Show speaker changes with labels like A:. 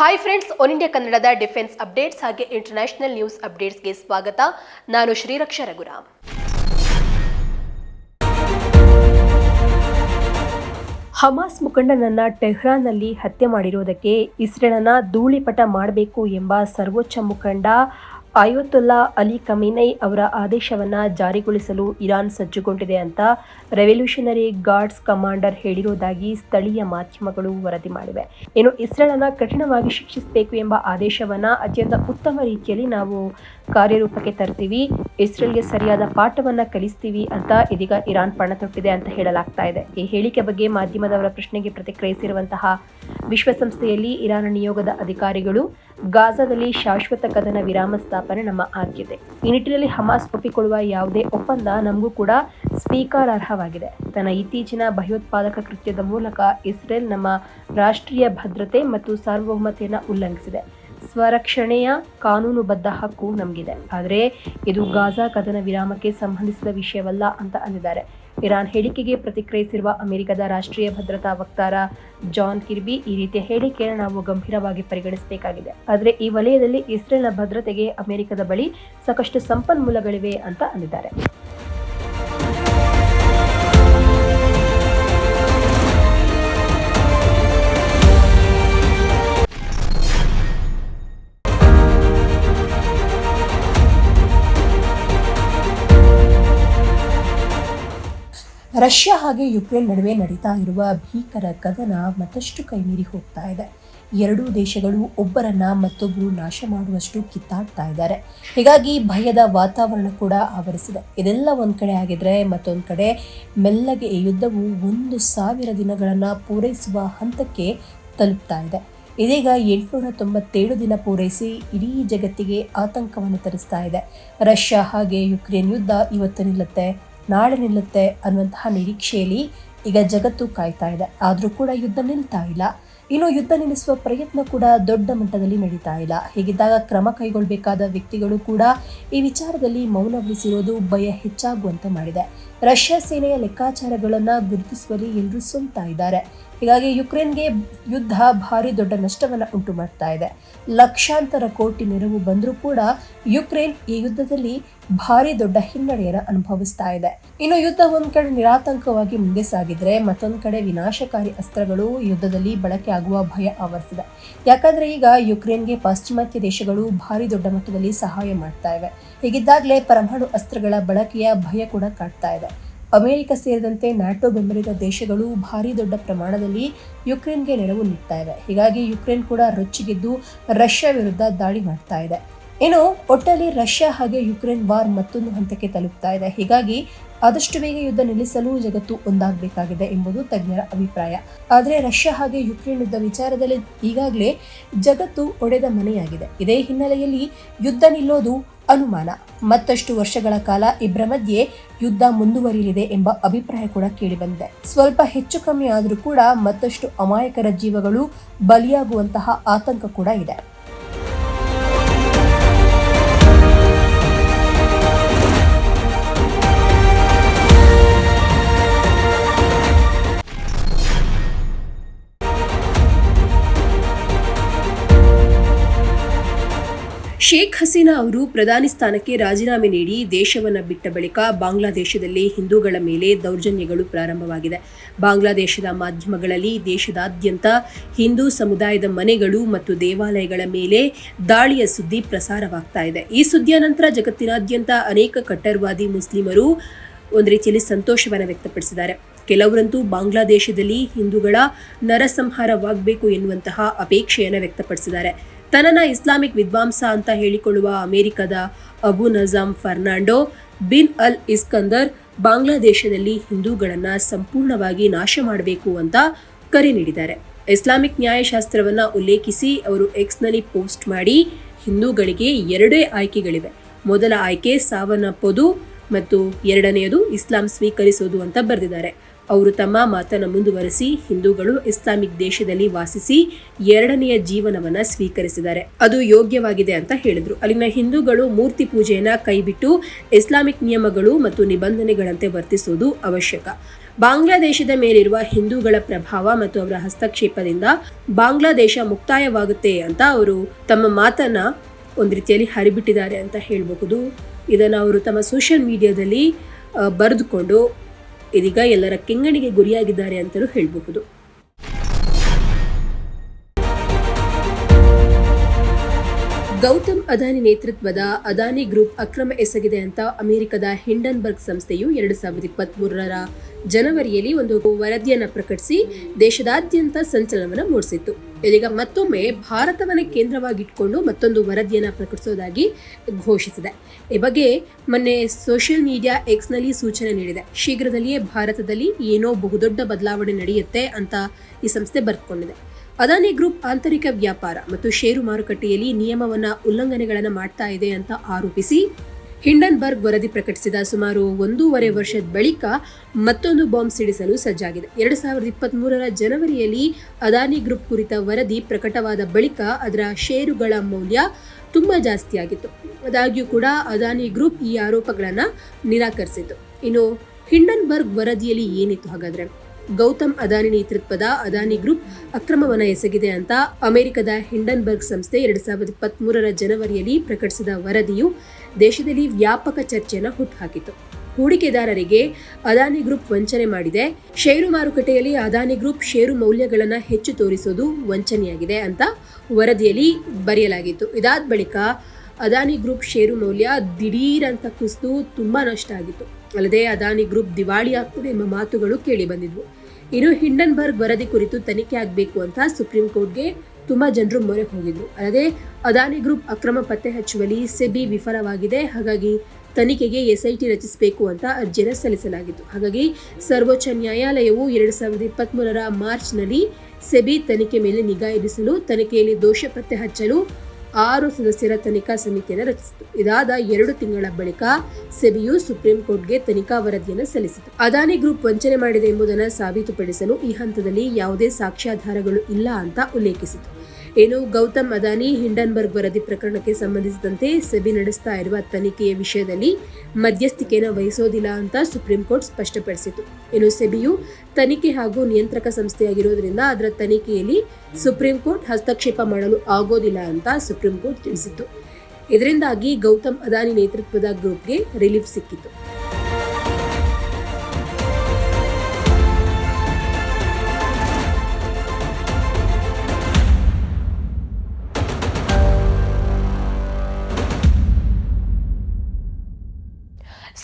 A: Hi friends one India ಕನ್ನಡದ defence updates ಹಾಗೆ international news ಅಪ್ಡೇಟ್ಸ್ಗೆ ಸ್ವಾಗತ. ನಾನು ಶ್ರೀರಕ್ಷ ರಘುರಾಮ್. ಹಮಾಸ್ ಮುಖಂಡನನ್ನ ಟೆಹ್ರಾನ್ನಲ್ಲಿ ಹತ್ಯೆ ಮಾಡಿರುವುದಕ್ಕೆ ಇಸ್ರೇಲನ್ನು ಧೂಳಿಪಟ ಮಾಡಬೇಕು ಎಂಬ ಸರ್ವೋಚ್ಚ ಮುಖಂಡ ಆಯತುಲ್ಲಾ ಅಲಿ ಕಮಿನೈ ಅವರ ಆದೇಶವನ್ನ ಜಾರಿಗೊಳಿಸಲು ಇರಾನ್ ಸಜ್ಜುಗೊಂಡಿದೆ ಅಂತ ರೆವಲ್ಯೂಷನರಿ ಗಾರ್ಡ್ಸ್ ಕಮಾಂಡರ್ ಹೇಳಿರುವುದಾಗಿ ಸ್ಥಳೀಯ ಮಾಧ್ಯಮಗಳು ವರದಿ ಮಾಡಿವೆ. ಇನ್ನು ಇಸ್ರೇಲನ್ನು ಕಠಿಣವಾಗಿ ಶಿಕ್ಷಿಸಬೇಕು ಎಂಬ ಆದೇಶವನ್ನ ಅತ್ಯಂತ ಉತ್ತಮ ರೀತಿಯಲ್ಲಿ ನಾವು ಕಾರ್ಯರೂಪಕ್ಕೆ ತರ್ತೀವಿ, ಇಸ್ರೇಲ್ಗೆ ಸರಿಯಾದ ಪಾಠವನ್ನ ಕಲಿಸ್ತೀವಿ ಅಂತ ಇದೀಗ ಇರಾನ್ ಪಣ ತೊಟ್ಟಿದೆ ಅಂತ ಹೇಳಲಾಗ್ತಾ ಇದೆ. ಈ ಹೇಳಿಕೆ ಬಗ್ಗೆ ಮಾಧ್ಯಮದವರ ಪ್ರಶ್ನೆಗೆ ಪ್ರತಿಕ್ರಿಯಿಸಿರುವಂತಹ ವಿಶ್ವಸಂಸ್ಥೆಯಲ್ಲಿ ಇರಾನ್ ನಿಯೋಗದ ಅಧಿಕಾರಿಗಳು ಗಾಜಾದಲ್ಲಿ ಶಾಶ್ವತ ಕದನ ವಿರಾಮ ಸ್ಥಾಪನೆ ನಮ್ಮ ಆದ್ಯತೆ. ಈ ನಿಟ್ಟಿನಲ್ಲಿ ಹಮಾಸ್ ಒಪ್ಪಿಕೊಳ್ಳುವ ಯಾವುದೇ ಒಪ್ಪಂದ ನಮಗೂ ಕೂಡ ಸ್ವೀಕಾರಾರ್ಹವಾಗಿದೆ. ತನ್ನ ಇತ್ತೀಚಿನ ಭಯೋತ್ಪಾದಕ ಕೃತ್ಯದ ಮೂಲಕ ಇಸ್ರೇಲ್ ನಮ್ಮ ರಾಷ್ಟ್ರೀಯ ಭದ್ರತೆ ಮತ್ತು ಸಾರ್ವಭೌಮತೆಯನ್ನು ಉಲ್ಲಂಘಿಸಿದೆ. ಸ್ವರಕ್ಷಣೆಯ ಕಾನೂನುಬದ್ಧ ಹಕ್ಕು ನಮಗಿದೆ. ಆದರೆ ಇದು ಗಾಜಾ ಕದನ ವಿರಾಮಕ್ಕೆ ಸಂಬಂಧಿಸಿದ ವಿಷಯವಲ್ಲ ಅಂತ ಅಂದಿದ್ದಾರೆ. ಇರಾನ್ ಹೇಳಿಕೆಗೆ ಪ್ರತಿಕ್ರಿಯಿಸಿರುವ ಅಮೆರಿಕದ ರಾಷ್ಟ್ರೀಯ ಭದ್ರತಾ ವಕ್ತಾರ ಜಾನ್ ಕಿರ್ಬಿ ಈ ರೀತಿಯ ಹೇಳಿಕೆಯನ್ನು ನಾವು ಗಂಭೀರವಾಗಿ ಪರಿಗಣಿಸಬೇಕಾಗಿದೆ. ಆದರೆ ಈ ವಲಯದಲ್ಲಿ ಇಸ್ರೇಲ್ನ ಭದ್ರತೆಗೆ ಅಮೆರಿಕದ ಬಳಿ ಸಾಕಷ್ಟು ಸಂಪನ್ಮೂಲಗಳಿವೆ ಅಂತ ಅಂದಿದ್ದಾರೆ. ರಷ್ಯಾ ಹಾಗೆ ಯುಕ್ರೇನ್ ನಡುವೆ ನಡೀತಾ ಇರುವ ಭೀಕರ ಕದನ ಮತ್ತಷ್ಟು ಕೈಮೀರಿ ಹೋಗ್ತಾ ಇದೆ. ಎರಡೂ ದೇಶಗಳು ಒಬ್ಬರನ್ನ ಮತ್ತೊಬ್ಬರು ನಾಶ ಮಾಡುವಷ್ಟು ಕಿತ್ತಾಡ್ತಾ ಇದ್ದಾರೆ. ಹೀಗಾಗಿ ಭಯದ ವಾತಾವರಣ ಕೂಡ ಆವರಿಸಿದೆ. ಇದೆಲ್ಲ ಒಂದು ಕಡೆ ಆಗಿದ್ರೆ ಮತ್ತೊಂದು ಕಡೆ ಮೆಲ್ಲಗೆ ಯುದ್ಧವು ಒಂದು ಸಾವಿರ ದಿನಗಳನ್ನು ಪೂರೈಸುವ ಹಂತಕ್ಕೆ ತಲುಪ್ತಾ ಇದೆ. ಇದೀಗ ಎಂಟುನೂರ ತೊಂಬತ್ತೇಳು ದಿನ ಪೂರೈಸಿ ಇಡೀ ಜಗತ್ತಿಗೆ ಆತಂಕವನ್ನು ತರಿಸ್ತಾ ಇದೆ. ರಷ್ಯಾ ಹಾಗೆ ಯುಕ್ರೇನ್ ಯುದ್ಧ ಇವತ್ತು ನಿಲ್ಲುತ್ತೆ. ನಾಳೆ ನಿಲ್ಲುತ್ತೆ ಅನ್ನುವಂತಹ ನಿರೀಕ್ಷೆಯಲ್ಲಿ ಈಗ ಜಗತ್ತು ಕಾಯ್ತಾ ಇದೆ. ಆದರೂ ಕೂಡ ಯುದ್ಧ ನಿಲ್ತಾ ಇಲ್ಲ. ಇನ್ನು ಯುದ್ಧ ನಿಲ್ಲಿಸುವ ಪ್ರಯತ್ನ ಕೂಡ ದೊಡ್ಡ ಮಟ್ಟದಲ್ಲಿ ನಡೀತಾ ಇಲ್ಲ. ಹೀಗಿದ್ದಾಗ ಕ್ರಮ ಕೈಗೊಳ್ಳಬೇಕಾದ ವ್ಯಕ್ತಿಗಳು ಕೂಡ ಈ ವಿಚಾರದಲ್ಲಿ ಮೌನ ವಹಿಸಿರೋದು ಭಯ ಹೆಚ್ಚಾಗುವಂತೆ ಮಾಡಿದೆ. ರಷ್ಯಾ ಸೇನೆಯ ಲೆಕ್ಕಾಚಾರಗಳನ್ನು ಗುರುತಿಸುವಲ್ಲಿ ಎಲ್ಲರೂ ಸುಂತಾ ಇದ್ದಾರೆ. ಹೀಗಾಗಿ ಯುಕ್ರೇನ್ಗೆ ಯುದ್ಧ ಭಾರಿ ದೊಡ್ಡ ನಷ್ಟವನ್ನು ಉಂಟು ಮಾಡ್ತಾ ಇದೆ. ಲಕ್ಷಾಂತರ ಕೋಟಿ ನೆರವು ಬಂದರೂ ಕೂಡ ಯುಕ್ರೇನ್ ಈ ಯುದ್ಧದಲ್ಲಿ ಭಾರಿ ದೊಡ್ಡ ಹಿನ್ನಡೆಯನ್ನು ಅನುಭವಿಸ್ತಾ ಇದೆ. ಇನ್ನು ಯುದ್ಧ ಒಂದ್ ಕಡೆ ನಿರಾತಂಕವಾಗಿ ಮುಂದೆ ಸಾಗಿದ್ರೆ ಮತ್ತೊಂದು ಕಡೆ ವಿನಾಶಕಾರಿ ಅಸ್ತ್ರಗಳು ಯುದ್ಧದಲ್ಲಿ ಬಳಕೆ ಆಗುವ ಭಯ ಆವರಿಸಿದೆ. ಯಾಕಂದ್ರೆ ಈಗ ಯುಕ್ರೇನ್ಗೆ ಪಾಶ್ಚಿಮಾತ್ಯ ದೇಶಗಳು ಭಾರಿ ದೊಡ್ಡ ಮಟ್ಟದಲ್ಲಿ ಸಹಾಯ ಮಾಡ್ತಾ ಇವೆ. ಹೀಗಿದ್ದಾಗಲೇ ಪರಮಾಣು ಅಸ್ತ್ರಗಳ ಬಳಕೆಯ ಭಯ ಕೂಡ ಕಾಡ್ತಾ ಇದೆ. ಅಮೆರಿಕ ಸೇರಿದಂತೆ ನ್ಯಾಟೋ ಬೆಂಬಲಿತ ದೇಶಗಳು ಭಾರಿ ದೊಡ್ಡ ಪ್ರಮಾಣದಲ್ಲಿ ಯುಕ್ರೇನ್ಗೆ ನೆರವು ನೀಡ್ತಾ ಇವೆ. ಹೀಗಾಗಿ ಯುಕ್ರೇನ್ ಕೂಡ ರೊಚ್ಚಿಗೆದ್ದು ರಷ್ಯಾ ವಿರುದ್ಧ ದಾಳಿ ಮಾಡ್ತಾ ಇದೆ. ಇನ್ನು ಒಟ್ಟಲ್ಲಿ ರಷ್ಯಾ ಹಾಗೆ ಯುಕ್ರೇನ್ ವಾರ್ ಮತ್ತೊಂದು ಹಂತಕ್ಕೆ ತಲುಪ್ತಾ ಇದೆ. ಹೀಗಾಗಿ ಆದಷ್ಟು ಬೇಗ ಯುದ್ಧ ನಿಲ್ಲಿಸಲು ಜಗತ್ತು ಒಂದಾಗಬೇಕಾಗಿದೆ ಎಂಬುದು ತಜ್ಞರ ಅಭಿಪ್ರಾಯ. ಆದರೆ ರಷ್ಯಾ ಹಾಗೆ ಯುಕ್ರೇನ್ ಯುದ್ಧ ವಿಚಾರದಲ್ಲಿ ಈಗಾಗಲೇ ಜಗತ್ತು ಒಡೆದ ಮನೆಯಾಗಿದೆ. ಇದೇ ಹಿನ್ನೆಲೆಯಲ್ಲಿ ಯುದ್ಧ ನಿಲ್ಲೋದು ಅನುಮಾನ. ಮತ್ತಷ್ಟು ವರ್ಷಗಳ ಕಾಲ ಇಬ್ಬರ ಮಧ್ಯೆ ಯುದ್ಧ ಮುಂದುವರಿಯಲಿದೆ ಎಂಬ ಅಭಿಪ್ರಾಯ ಕೂಡ ಕೇಳಿಬಂದಿದೆ. ಸ್ವಲ್ಪ ಹೆಚ್ಚು ಕಮ್ಮಿ ಆದರೂ ಕೂಡ ಮತ್ತಷ್ಟು ಅಮಾಯಕರ ಜೀವಗಳು ಬಲಿಯಾಗುವಂತಹ ಆತಂಕ ಕೂಡ ಇದೆ. ಶೇಖ್ ಹಸೀನಾ ಅವರು ಪ್ರಧಾನಿ ಸ್ಥಾನಕ್ಕೆ ರಾಜೀನಾಮೆ ನೀಡಿ ದೇಶವನ್ನು ಬಿಟ್ಟ ಬಳಿಕ ಬಾಂಗ್ಲಾದೇಶದಲ್ಲಿ ಹಿಂದೂಗಳ ಮೇಲೆ ದೌರ್ಜನ್ಯಗಳು ಪ್ರಾರಂಭವಾಗಿದೆ. ಬಾಂಗ್ಲಾದೇಶದ ಮಾಧ್ಯಮಗಳಲ್ಲಿ ದೇಶದಾದ್ಯಂತ ಹಿಂದೂ ಸಮುದಾಯದ ಮನೆಗಳು ಮತ್ತು ದೇವಾಲಯಗಳ ಮೇಲೆ ದಾಳಿಯ ಸುದ್ದಿ ಪ್ರಸಾರವಾಗ್ತಾ ಇದೆ. ಈ ಸುದ್ದಿಯ ನಂತರ ಜಗತ್ತಿನಾದ್ಯಂತ ಅನೇಕ ಕಟ್ಟರ್ವಾದಿ ಮುಸ್ಲಿಮರು ಒಂದು ರೀತಿಯಲ್ಲಿ ಸಂತೋಷವನ್ನು ವ್ಯಕ್ತಪಡಿಸಿದ್ದಾರೆ. ಕೆಲವರಂತೂ ಬಾಂಗ್ಲಾದೇಶದಲ್ಲಿ ಹಿಂದೂಗಳ ನರಸಂಹಾರವಾಗಬೇಕು ಎನ್ನುವಂತಹ ಅಪೇಕ್ಷೆಯನ್ನು ವ್ಯಕ್ತಪಡಿಸಿದ್ದಾರೆ. ತನ್ನನ್ನ ಇಸ್ಲಾಮಿಕ್ ವಿದ್ವಾಂಸ ಅಂತ ಹೇಳಿಕೊಳ್ಳುವ ಅಮೆರಿಕದ ಅಬು ನಜಾಮ್ ಫರ್ನಾಂಡೋ, ಬಿನ್ ಅಲ್ ಇಸ್ಕಂದರ್ ಬಾಂಗ್ಲಾದೇಶದಲ್ಲಿ ಹಿಂದೂಗಳನ್ನ ಸಂಪೂರ್ಣವಾಗಿ ನಾಶ ಮಾಡಬೇಕು ಅಂತ ಕರೆ ನೀಡಿದ್ದಾರೆ. ಇಸ್ಲಾಮಿಕ್ ನ್ಯಾಯಶಾಸ್ತ್ರವನ್ನ ಉಲ್ಲೇಖಿಸಿ ಅವರು ಎಕ್ಸ್ನಲ್ಲಿ ಪೋಸ್ಟ್ ಮಾಡಿ, ಹಿಂದೂಗಳಿಗೆ ಎರಡೇ ಆಯ್ಕೆಗಳಿವೆ. ಮೊದಲ ಆಯ್ಕೆ ಸಾವನ್ನಪ್ಪೋದು ಮತ್ತು ಎರಡನೆಯದು ಇಸ್ಲಾಂ ಸ್ವೀಕರಿಸೋದು ಅಂತ ಬರೆದಿದ್ದಾರೆ. ಅವರು ತಮ್ಮ ಮಾತನ್ನು ಮುಂದುವರೆಸಿ ಹಿಂದೂಗಳು ಇಸ್ಲಾಮಿಕ್ ದೇಶದಲ್ಲಿ ವಾಸಿಸಿ ಎರಡನೆಯ ಜೀವನವನ್ನ ಸ್ವೀಕರಿಸಿದ್ದಾರೆ. ಅದು ಯೋಗ್ಯವಾಗಿದೆ ಅಂತ ಹೇಳಿದ್ರು. ಅಲ್ಲಿನ ಹಿಂದೂಗಳು ಮೂರ್ತಿ ಪೂಜೆಯನ್ನು ಕೈಬಿಟ್ಟು ಇಸ್ಲಾಮಿಕ್ ನಿಯಮಗಳು ಮತ್ತು ನಿಬಂಧನೆಗಳಂತೆ ವರ್ತಿಸುವುದು ಅವಶ್ಯಕ. ಬಾಂಗ್ಲಾದೇಶದ ಮೇಲಿರುವ ಹಿಂದೂಗಳ ಪ್ರಭಾವ ಮತ್ತು ಅವರ ಹಸ್ತಕ್ಷೇಪದಿಂದ ಬಾಂಗ್ಲಾದೇಶ ಮುಕ್ತಾಯವಾಗುತ್ತೆ ಅಂತ ಅವರು ತಮ್ಮ ಮಾತನ್ನ ಒಂದು ರೀತಿಯಲ್ಲಿ ಹರಿಬಿಟ್ಟಿದ್ದಾರೆ ಅಂತ ಹೇಳಬಹುದು. ಇದನ್ನು ಅವರು ತಮ್ಮ ಸೋಷಿಯಲ್ ಮೀಡಿಯಾದಲ್ಲಿ ಬರೆದುಕೊಂಡು ಇದೀಗ ಎಲ್ಲರ ಕೆಂಗಣಿಗೆ ಗುರಿಯಾಗಿದ್ದಾರೆ ಅಂತಲೂ ಹೇಳಬಹುದು. ಗೌತಮ್ ಅದಾನಿ ನೇತೃತ್ವದ ಅದಾನಿ ಗ್ರೂಪ್ ಅಕ್ರಮ ಎಸಗಿದೆ ಅಂತ ಅಮೆರಿಕದ ಹಿಂಡನ್ಬರ್ಗ್ ಸಂಸ್ಥೆಯು ಎರಡು ಸಾವಿರದ ಇಪ್ಪತ್ತ್ ಮೂರರ ಜನವರಿಯಲ್ಲಿ ಒಂದು ವರದಿಯನ್ನು ಪ್ರಕಟಿಸಿ ದೇಶದಾದ್ಯಂತ ಸಂಚಲನವನ್ನು ಮೂಡಿಸಿತ್ತು. ಇದೀಗ ಮತ್ತೊಮ್ಮೆ ಭಾರತವನ್ನೇ ಕೇಂದ್ರವಾಗಿಟ್ಕೊಂಡು ಮತ್ತೊಂದು ವರದಿಯನ್ನು ಪ್ರಕಟಿಸೋದಾಗಿ ಘೋಷಿಸಿದೆ. ಈ ಬಗ್ಗೆ ಮೊನ್ನೆ ಸೋಷಿಯಲ್ ಮೀಡಿಯಾ ಎಕ್ಸ್ನಲ್ಲಿ ಸೂಚನೆ ನೀಡಿದೆ. ಶೀಘ್ರದಲ್ಲಿಯೇ ಭಾರತದಲ್ಲಿ ಏನೋ ಬಹುದೊಡ್ಡ ಬದಲಾವಣೆ ನಡೆಯುತ್ತೆ ಅಂತ ಈ ಸಂಸ್ಥೆ ಬರೆದುಕೊಂಡಿದೆ ಅದಾನಿ ಗ್ರೂಪ್ ಆಂತರಿಕ ವ್ಯಾಪಾರ ಮತ್ತು ಷೇರು ಮಾರುಕಟ್ಟೆಯಲ್ಲಿ ನಿಯಮವನ್ನು ಉಲ್ಲಂಘನೆಗಳನ್ನು ಮಾಡ್ತಾ ಇದೆ ಅಂತ ಆರೋಪಿಸಿ ಹಿಂಡನ್ಬರ್ಗ್ ವರದಿ ಪ್ರಕಟಿಸಿದ ಸುಮಾರು ಒಂದೂವರೆ ವರ್ಷದ ಬಳಿಕ ಮತ್ತೊಂದು ಬಾಂಬ್ ಸಿಡಿಸಲು ಸಜ್ಜಾಗಿದೆ. ಎರಡು ಸಾವಿರದ ಇಪ್ಪತ್ತ್ ಮೂರರ ಜನವರಿಯಲ್ಲಿ ಅದಾನಿ ಗ್ರೂಪ್ ಕುರಿತ ವರದಿ ಪ್ರಕಟವಾದ ಬಳಿಕ ಅದರ ಷೇರುಗಳ ಮೌಲ್ಯ ತುಂಬಾ ಜಾಸ್ತಿಯಾಗಿತ್ತು. ಆದಾಗ್ಯೂ ಕೂಡ ಅದಾನಿ ಗ್ರೂಪ್ ಈ ಆರೋಪಗಳನ್ನು ನಿರಾಕರಿಸಿತು ಇನ್ನು ಹಿಂಡನ್ಬರ್ಗ್ ವರದಿಯಲ್ಲಿ ಏನಿತ್ತು ಹಾಗಾದ್ರೆ? ಗೌತಮ್ ಅದಾನಿ ನೇತೃತ್ವದ ಅದಾನಿ ಗ್ರೂಪ್ ಅಕ್ರಮವನ ಎಸಗಿದೆ ಅಂತ ಅಮೆರಿಕದ ಹಿಂಡನ್ಬರ್ಗ್ ಸಂಸ್ಥೆ ಎರಡ್ ಸಾವಿರದ ಇಪ್ಪತ್ಮೂರರ ಜನವರಿಯಲ್ಲಿ ಪ್ರಕಟಿಸಿದ ವರದಿಯು ದೇಶದಲ್ಲಿ ವ್ಯಾಪಕ ಚರ್ಚೆಯನ್ನು ಹುಟ್ಟುಹಾಕಿತು ಹೂಡಿಕೆದಾರರಿಗೆ ಅದಾನಿ ಗ್ರೂಪ್ ವಂಚನೆ ಮಾಡಿದೆ. ಷೇರು ಮಾರುಕಟ್ಟೆಯಲ್ಲಿ ಅದಾನಿ ಗ್ರೂಪ್ ಷೇರು ಮೌಲ್ಯಗಳನ್ನು ಹೆಚ್ಚು ತೋರಿಸೋದು ವಂಚನೆಯಾಗಿದೆ ಅಂತ ವರದಿಯಲ್ಲಿ ಬರೆಯಲಾಗಿತ್ತು. ಇದಾದ ಬಳಿಕ ಅದಾನಿ ಗ್ರೂಪ್ ಷೇರು ಮೌಲ್ಯ ದಿಢೀರ್ ಅಂತ ಕುಸಿದು ತುಂಬಾ ನಷ್ಟ ಆಗಿತ್ತು. ಅಲ್ಲದೆ ಅದಾನಿ ಗ್ರೂಪ್ ದಿವಾಳಿ ಆಗ್ತದೆ ಎಂಬ ಮಾತುಗಳು ಕೇಳಿ ಬಂದಿದ್ವು. ಇನ್ನು ಹಿಂಡನ್ಬರ್ಗ್ ವರದಿ ಕುರಿತು ತನಿಖೆ ಆಗಬೇಕು ಅಂತ ಸುಪ್ರೀಂ ಕೋರ್ಟ್ಗೆ ತುಂಬಾ ಜನರು ಮೊರೆ ಹೋಗಿದ್ರು. ಅಲ್ಲದೆ ಅದಾನಿ ಗ್ರೂಪ್ ಅಕ್ರಮ ಪತ್ತೆ ಹಚ್ಚುವಲ್ಲಿ ಸೆಬಿ ವಿಫಲವಾಗಿದೆ. ಹಾಗಾಗಿ ತನಿಖೆಗೆ ಎಸ್ಐಟಿ ರಚಿಸಬೇಕು ಅಂತ ಅರ್ಜಿಯನ್ನು ಸಲ್ಲಿಸಲಾಗಿತ್ತು. ಹಾಗಾಗಿ ಸರ್ವೋಚ್ಚ ನ್ಯಾಯಾಲಯವು ಎರಡು ಸಾವಿರದ ಇಪ್ಪತ್ತ್ ಮೂರರ ಮಾರ್ಚ್ನಲ್ಲಿ ಸೆಬಿ ತನಿಖೆ ಮೇಲೆ ನಿಗಾ ಇರಿಸಲು ತನಿಖೆಯಲ್ಲಿ ದೋಷ ಪತ್ತೆ ಹಚ್ಚಲು ಆರು ಸದಸ್ಯರ ತನಿಖಾ ಸಮಿತಿಯನ್ನು ರಚಿಸಿತು. ಇದಾದ ಎರಡು ತಿಂಗಳ ಬಳಿಕ ಸೆಬಿಯು ಸುಪ್ರೀಂ ಕೋರ್ಟ್ಗೆ ತನಿಖಾ ವರದಿಯನ್ನು ಸಲ್ಲಿಸಿತು. ಅದಾನಿ ಗ್ರೂಪ್ ವಂಚನೆ ಮಾಡಿದೆ ಎಂಬುದನ್ನು ಸಾಬೀತುಪಡಿಸಲು ಈ ಹಂತದಲ್ಲಿ ಯಾವುದೇ ಸಾಕ್ಷ್ಯಾಧಾರಗಳು ಇಲ್ಲ ಅಂತ ಉಲ್ಲೇಖಿಸಿತು. ಏನು ಗೌತಮ್ ಅದಾನಿ ಹಿಂಡನ್ಬರ್ಗ್ ವರದಿ ಪ್ರಕರಣಕ್ಕೆ ಸಂಬಂಧಿಸಿದಂತೆ ಸೆಬಿ ನಡೆಸ್ತಾ ಇರುವ ತನಿಖೆಯ ವಿಷಯದಲ್ಲಿ ಮಧ್ಯಸ್ಥಿಕೆಯನ್ನು ವಹಿಸೋದಿಲ್ಲ ಅಂತ ಸುಪ್ರೀಂ ಕೋರ್ಟ್ ಸ್ಪಷ್ಟಪಡಿಸಿತು ಇನ್ನು ಸೆಬಿಯು ತನಿಖೆ ಹಾಗೂ ನಿಯಂತ್ರಕ ಸಂಸ್ಥೆಯಾಗಿರುವುದರಿಂದ ಅದರ ತನಿಖೆಯಲ್ಲಿ ಸುಪ್ರೀಂ ಕೋರ್ಟ್ ಹಸ್ತಕ್ಷೇಪ ಮಾಡಲು ಆಗೋದಿಲ್ಲ ಅಂತ ಸುಪ್ರೀಂ ಕೋರ್ಟ್ ತಿಳಿಸಿತ್ತು. ಇದರಿಂದಾಗಿ ಗೌತಮ್ ಅದಾನಿ ನೇತೃತ್ವದ ಗ್ರೂಪ್ಗೆ ರಿಲೀಫ್ ಸಿಕ್ಕಿತು.